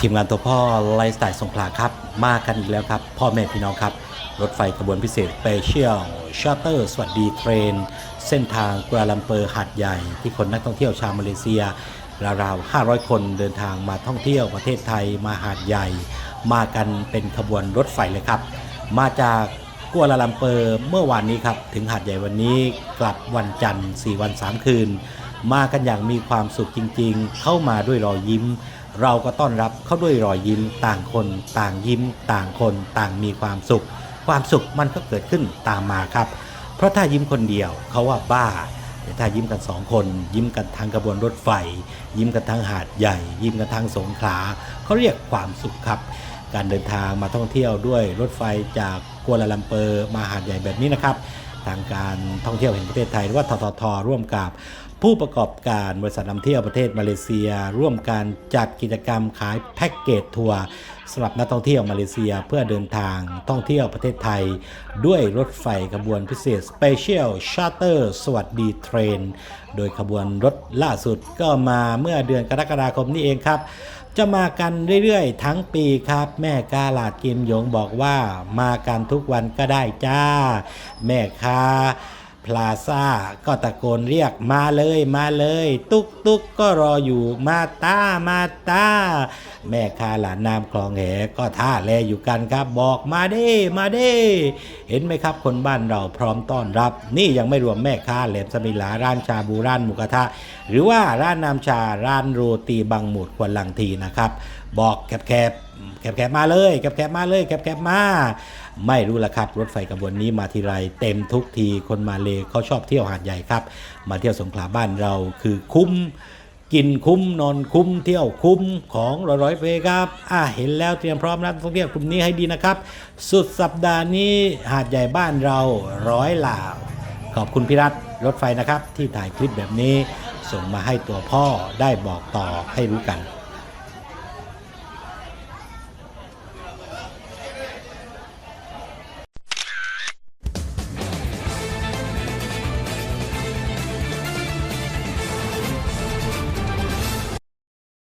ทีมงานตัวพ่อไลฟ์สไตล์สงขลาครับ มากันอีกแล้วครับ พ่อแม่พี่น้องครับ รถไฟขบวนพิเศษ s ปเชียลชาร์เตอร์สวัสดีเทรน เส้นทางกัวลาลัมเปอร์หาดใหญ่ ที่คนนักท่องเที่ยวชาวมาเลเซีย ราวๆ 500 คนเดินทางมาท่องเที่ยวประเทศไทยมาหาดใหญ่ มากันเป็นขบวนรถไฟเลยครับ มาจากกัวลาลัมเปอร์เมื่อวานนี้ครับ ถึงหาดใหญ่วันนี้กลับวันจันทร์ 4 วัน 3 คืน มากันอย่างมีความสุขจริงๆ เข้ามาด้วยรอยยิ้ม เราก็ต้อนรับเขาด้วยรอยยิ้มต่างคน ต่างยิ้ม ต่างคน ต่างมีความสุข ความสุขมันก็เกิดขึ้นตามมาครับ เพราะถ้ายิ้มคนเดียวเขาว่าบ้าแต่ถ้ายิ้มกันสองคน ยิ้มกันทางกระบวนรถไฟ ยิ้มกันทางหาดใหญ่ ยิ้มกันทางสงขลาเขาเรียกความสุขครับ การเดินทางมาท่องเที่ยวด้วยรถไฟจากกัวลาลัมเปอร์มาหาดใหญ่แบบนี้นะครับทางการท่องเที่ยวแห่งประเทศไทยหรือว่าทททร่วมกับผู้ประกอบการบริษัทนำเที่ยวประเทศมาเลเซีย ร่วมการจัดกิจกรรมขายแพ็กเกจทัวร์สำหรับนักท่องเที่ยวมาเลเซียเพื่อเดินทางท่องเที่ยวประเทศไทย ด้วยรถไฟขบวนพิเศษ Special Charter สวัสดีเทรน โดยขบวนรถล่าสุดก็มาเมื่อเดือนกรกฎาคมนี้เองครับ จะมากันเรื่อยๆ ทั้งปีครับ แม่กาลาดกิมหยงบอกว่ามากันทุกวันก็ได้จ้า แม่ค้า พลาซ่าก็ตะโกนเรียกมาเลยมาเลย ตุ๊กตุ๊กก็รออยู่มาตามาตาแม่ค้าหลานนามคลองแหก็ท่าแลอยู่กันครับ บอกมาเด้มาเด้เห็นไหมครับคนบ้านเราพร้อมต้อนรับ นี่ยังไม่รวมแม่ค้าแหลมสมิลาร้านชาบูร้านหมูกระทะ หรือว่าร้านน้ำชาร้านโรตีบางหมุดควนลังทีนะครับ บอกแคบแคบแคบแคบมาเลยแคบแคบมาเลยแคบแคบมา ไม่รู้ละครับ รถไฟกระบวนนี้มาทีไรเต็มทุกทีคนมาเลเขาชอบเที่ยวหาดใหญ่ครับ มาเที่ยวสงขลาบ้านเราคือคุ้มกินคุ้มนอนคุ้มเที่ยวคุ้มของร้อยร้อยเปครับอ่าเห็นแล้วเตรียมพร้อมนักท่องเที่ยวกลุ่มนี้ให้ดีนะครับ สุดสัปดาห์นี้หาดใหญ่บ้านเราร้อยลาวขอบคุณพิรัตรถไฟนะครับ ที่ถ่ายคลิปแบบนี้ ส่งมาให้ตัวพ่อได้บอกต่อให้รู้กัน